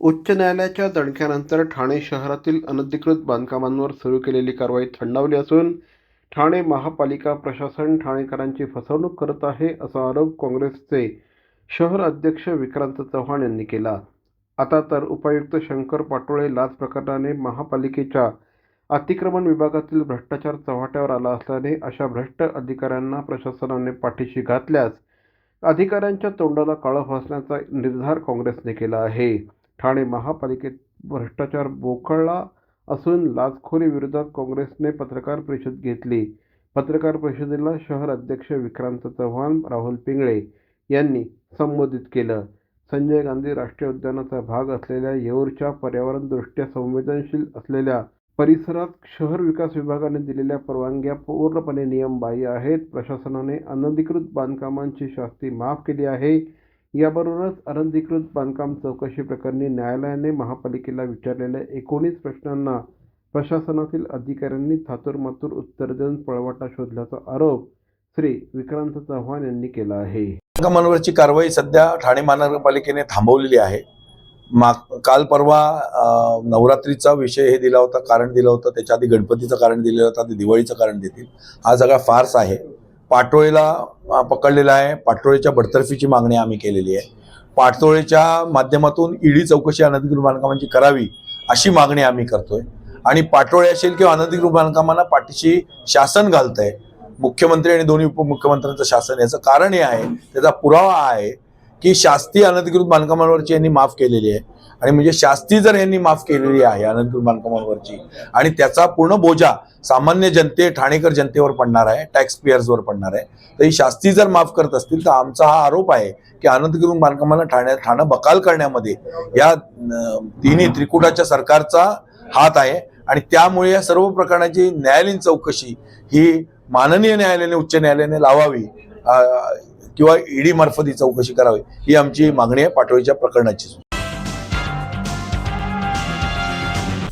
उच्च न्यायालयाच्या दणक्यानंतर ठाणे शहरातील अनधिकृत बांधकामांवर सुरू केलेली कारवाई थंडावली असून ठाणे महापालिका प्रशासन ठाणेकरांची फसवणूक करत आहे असा आरोप काँग्रेसचे शहर अध्यक्ष विक्रांत चव्हाण यांनी केला. आता तर उपायुक्त शंकर पाटोळे लाच प्रकरणाने महापालिकेच्या अतिक्रमण विभागातील भ्रष्टाचार चव्हाट्यावर आला असल्याने अशा भ्रष्ट अधिकाऱ्यांना प्रशासनाने पाठीशी घातल्यास अधिकाऱ्यांच्या तोंडाला काळं फासण्याचा निर्धार काँग्रेसने केला आहे. ठाणे महापालिकेत भ्रष्टाचार बोखळला असून लाचखोरी विरोधात काँग्रेसने पत्रकार परिषद घेतली. पत्रकार परिषदेला शहर अध्यक्ष विक्रांत चव्हाण राहुल पिंगळे यांनी संबोधित केलं. संजय गांधी राष्ट्रीय उद्यानाचा भाग असलेल्या येऊरच्या पर्यावरणदृष्ट्या संवेदनशील असलेल्या परिसरात शहर विकास विभागाने दिलेल्या परवानग्या पूर्णपणे नियमबाह्य आहेत. प्रशासनाने अनधिकृत बांधकामांची शास्ती माफ केली आहे. याबरोबरच अनधिकृत बांधकाम चौकशी प्रकरणी न्यायालयाने महापालिकेला विचारलेल्या एकोणीस प्रश्नांना प्रशासनातील अधिकाऱ्यांनी थातुरमातुर उत्तर देऊन पळवाटा शोधल्याचा आरोप श्री विक्रांत चव्हाण यांनी केला आहे. बांधकामांवरची कारवाई सध्या ठाणे महानगरपालिकेने थांबवलेली आहे. माग काल परवा नवरात्रीचा विषय हे दिला होता कारण दिलं होतं त्याच्या आधी गणपतीचं कारण दिलेलं होतं आधी दिवाळीचं कारण देतील. हा सगळा फार्स आहे. पाटोळेला पकडलेला आहे. पाटोळेच्या बडतर्फीची मागणी आम्ही केलेली आहे. पाटोळेच्या माध्यमातून ईडी चौकशी अनधिकृत बांधकामांची करावी अशी मागणी आम्ही करतोय. आणि पाटोळे असेल किंवा अनधिकृत बांधकामांना पाठीशी शासन घालत आहे मुख्यमंत्री आणि दोन्ही उपमुख्यमंत्र्यांचं शासन याचं कारण हे आहे त्याचा पुरावा आहे की शास्ती अनधिकृत बांधकामांवरची यांनी माफ केलेली आहे. आणि म्हणजे शास्ती जर यांनी माफ केलेली आहे अनधिकृत बांधकामांवरची आणि त्याचा पूर्ण बोजा सामान्य जनते ठाणेकर जनतेवर पडणार आहे टॅक्स पेयर्सवर पडणार आहे तर ही शास्ती जर माफ करत असतील तर आमचा हा आरोप आहे की अनधिकृत बांधकामांना ठाण्या ठाणं बकाल करण्यामध्ये या तिन्ही त्रिकुटाच्या सरकारचा हात आहे. आणि त्यामुळे या सर्व प्रकरणाची न्यायालयीन चौकशी ही माननीय न्यायालयाने उच्च न्यायालयाने लावावी किंवा ईडी मार्फत ही चौकशी करावी ही आमची मागणी आहे पाटोळीच्या प्रकरणाची.